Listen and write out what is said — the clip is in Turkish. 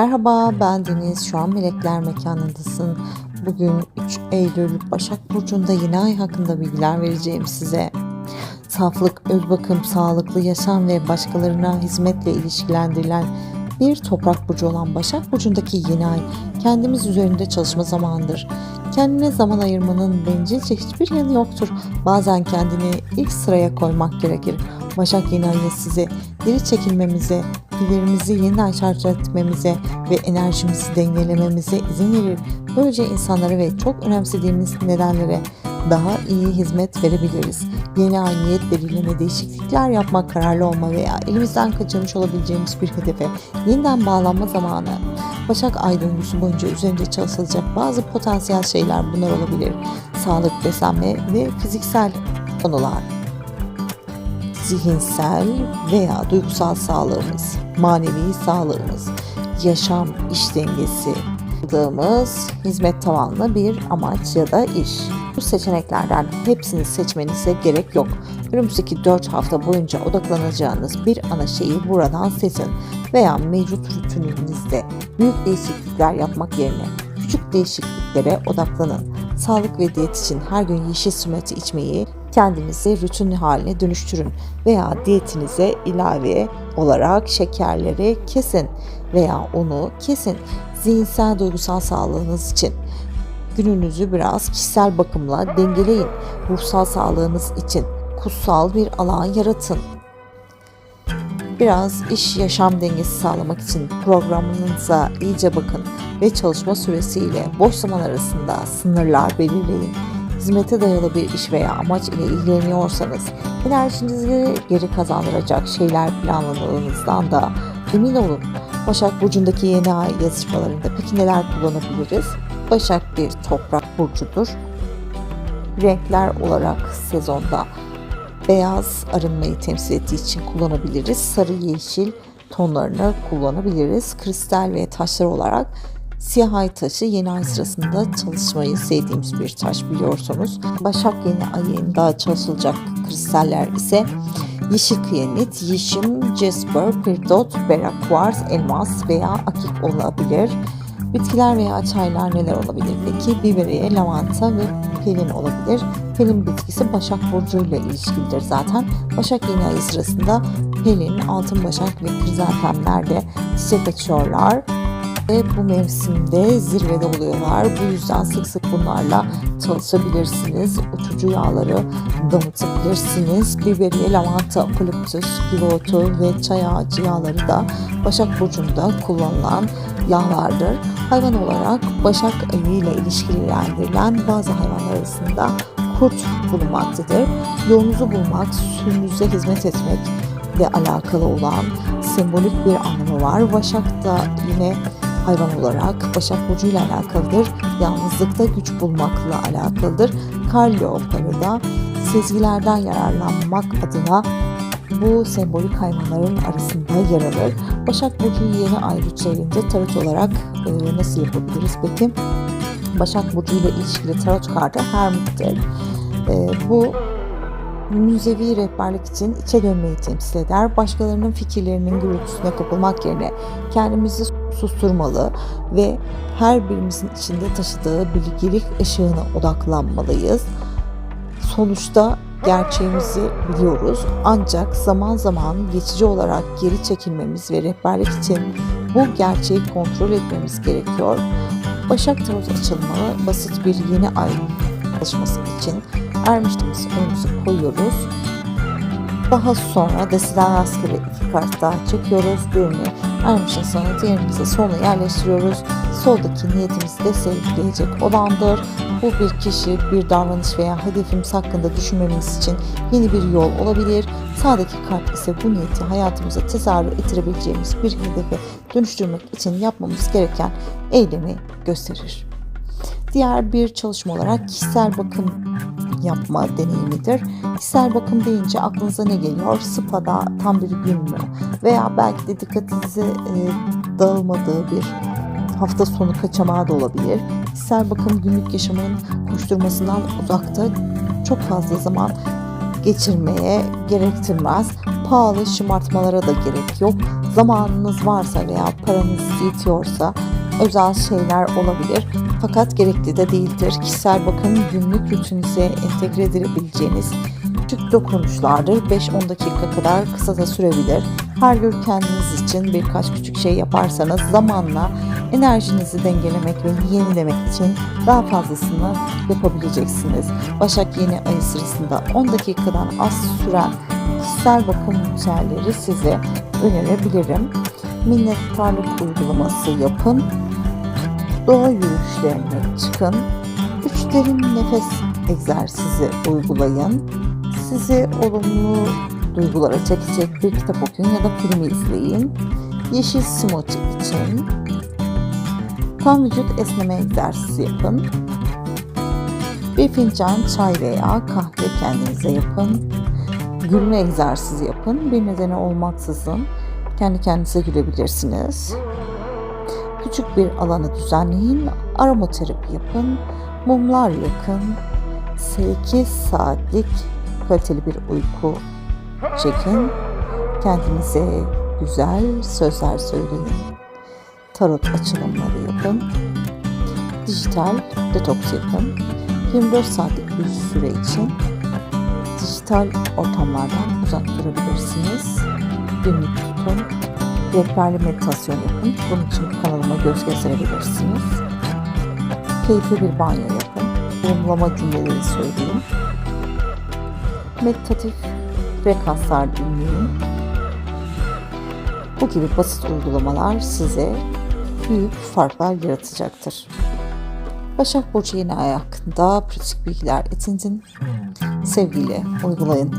Merhaba ben Deniz. Şu an Melekler Mekanı'ndasın. Bugün 3 Eylül Başak Burcu'nda yeni ay hakkında bilgiler vereceğim size. Saflık, öz bakım, sağlıklı yaşam ve başkalarına hizmetle ilişkilendirilen bir toprak burcu olan Başak Burcu'ndaki yeni ay kendimiz üzerinde çalışma zamanıdır. Kendine zaman ayırmanın bencilce hiçbir yanı yoktur. Bazen kendini ilk sıraya koymak gerekir. Başak yeni ayı size geri çekilmemize, pillerimizi yeniden şarj etmemize ve enerjimizi dengelememize izin verir. Böylece insanlara ve çok önemsediğimiz nedenlere daha iyi hizmet verebiliriz. Yeni ay niyet belirleme, değişiklikler yapmak, kararlı olma veya elimizden kaçırmış olabileceğimiz bir hedefe yeniden bağlanma zamanı. Başak ay döngüsü boyunca üzerinde çalışılacak bazı potansiyel şeyler bunlar olabilir. Sağlık, beslenme ve fiziksel konular zihinsel veya duygusal sağlığımız, manevi sağlığımız, yaşam, iş dengesi, yaptığımız hizmet tavanlı bir amaç ya da iş. Bu seçeneklerden hepsini seçmenize gerek yok. Önümüzdeki 4 hafta boyunca odaklanacağınız bir ana şeyi buradan seçin veya mevcut rutinunuzde büyük değişiklikler yapmak yerine küçük değişikliklere odaklanın. Sağlık ve diyet için her gün yeşil smoothie içmeyi kendinizi rutin haline dönüştürün veya diyetinize ilave olarak şekerleri kesin veya onu kesin. Zihinsel duygusal sağlığınız için gününüzü biraz kişisel bakımla dengeleyin. Ruhsal sağlığınız için kutsal bir alan yaratın. Biraz iş yaşam dengesi sağlamak için programınıza iyice bakın ve çalışma süresiyle boş zaman arasında sınırlar belirleyin. Hizmete dayalı bir iş veya amaç ile ilgileniyorsanız enerjinizi geri kazandıracak şeyler planladığınızdan da emin olun. Başak Burcu'ndaki yeni ay yazışmalarında peki neler kullanabiliriz? Başak bir toprak burcudur. Renkler olarak sezonda beyaz arınmayı temsil ettiği için kullanabiliriz. Sarı, yeşil tonlarını kullanabiliriz. Kristal ve taşlar olarak siyah ay taşı yeni ay sırasında çalışmayı sevdiğimiz bir taş biliyorsunuz. Başak yeni ayında çalışılacak kristaller ise yeşil kıyamet, yeşim, jasper, peridot, berrak kuvars, elmas veya akik olabilir. Bitkiler veya çaylar neler olabilir peki? Biberiye, lavanta ve pelin olabilir. Pelin bitkisi Başak Burcu ile ilişkilidir zaten. Başak yeni ayı sırasında pelin, altın başak ve krizantemler de çiçek açıyorlar ve bu mevsimde zirvede oluyorlar. Bu yüzden sık sık bunlarla çalışabilirsiniz. Uçucu yağları damıtabilirsiniz. Biberiye, lavanta, okaliptüs, girotu ve çay ağacı yağları da Başak Burcu'nda kullanılan yağlardır. Hayvan olarak Başak ayı ile ilişkilendirilen bazı hayvanlar arasında kurt bulunmaktadır. Yolunuzu bulmak, sürünüze hizmet etmek ile alakalı olan sembolik bir anlamı var. Başak da yine hayvan olarak Başak Burcu ile alakalıdır. Yalnızlıkta güç bulmakla alakalıdır. Karlyopları da sezgilerden yararlanmak adına bu sembolik hayvanların arasında yer alır. Başak Burcu yeni ay ritüelinde tarot olarak e, nasıl yapabiliriz peki? Başak Burcu ile ilişkili tarot kartı Hermit'tir. E, bu müzevi rehberlik için içe dönmeyi temsil eder. Başkalarının fikirlerinin gürültüsüne kapılmak yerine kendimizi susturmalı ve her birimizin içinde taşıdığı bilgilik ışığına odaklanmalıyız. Sonuçta gerçeğimizi biliyoruz ancak zaman zaman geçici olarak geri çekilmemiz ve rehberlik için bu gerçeği kontrol etmemiz gerekiyor. Başak Tarot açılımı basit bir yeni ay çalışması için ermiştimiz önümüze koyuyoruz. Daha sonra desiden rastgele iki kart daha çekiyoruz. Birini ermişin sonra diğerimizi soluna yerleştiriyoruz. Soldaki niyetimizi destekleyecek olandır. Bu bir kişi, bir davranış veya hedefimiz hakkında düşünmemiz için yeni bir yol olabilir. Sağdaki kart ise bu niyeti hayatımıza tezahür ettirebileceğimiz bir hedefe dönüştürmek için yapmamız gereken eylemi gösterir. Diğer bir çalışma olarak kişisel bakım yapma deneyimidir. Kişisel bakım deyince aklınıza ne geliyor? Spa'da tam bir gün mü? Veya belki de dikkatinizi e, dağılmadığı bir hafta sonu kaçamağı da olabilir. Kişisel bakım günlük yaşamın koşturmasından uzakta çok fazla zaman geçirmeye gerektirmez. Pahalı şımartmalara da gerek yok. Zamanınız varsa veya paranız yetiyorsa özel şeyler olabilir. Fakat gerekli de değildir. Kişisel bakım günlük rutininize entegre edilebileceğiniz küçük dokunuşlardır. 5-10 dakika kadar kısa da sürebilir. Her gün kendiniz için birkaç küçük şey yaparsanız zamanla enerjinizi dengelemek ve yenilemek için daha fazlasını yapabileceksiniz. Başak yeni ayı sırasında 10 dakikadan az süren kişisel bakım ritüelleri size önerebilirim. Minnettarlık uygulaması yapın. Doğa yürüyüşlerine çıkın. Üç derin nefes egzersizi uygulayın. Sizi olumlu duygulara çekecek bir kitap okuyun ya da film izleyin. Yeşil smoothie için tam vücut esneme egzersizi yapın. Bir fincan çay veya kahve kendinize yapın. Gülme egzersizi yapın. Bir nedeni olmaksızın kendi kendinize gülebilirsiniz. Küçük bir alanı düzenleyin. Aromaterapi yapın. Mumlar yakın. 8 saatlik kaliteli bir uyku çekin. Kendinize güzel sözler söyleyin. Tarot açılımları yapın. Dijital detoks yapın. 24 saatlik bir süre için dijital ortamlardan uzak durabilirsiniz. Günlük tutun. Rehberli meditasyon yapın. Bunun için kanalıma göz gezdirebilirsiniz. Keyifli bir banyo yapın. Uyumlama cümleleri söyleyin. Meditatif frekanslar dinleyin. Bu gibi basit uygulamalar size büyük farklar yaratacaktır. Başak Burcu yeni hakkında pratik bilgiler edinin. Sevgiyle uygulayın.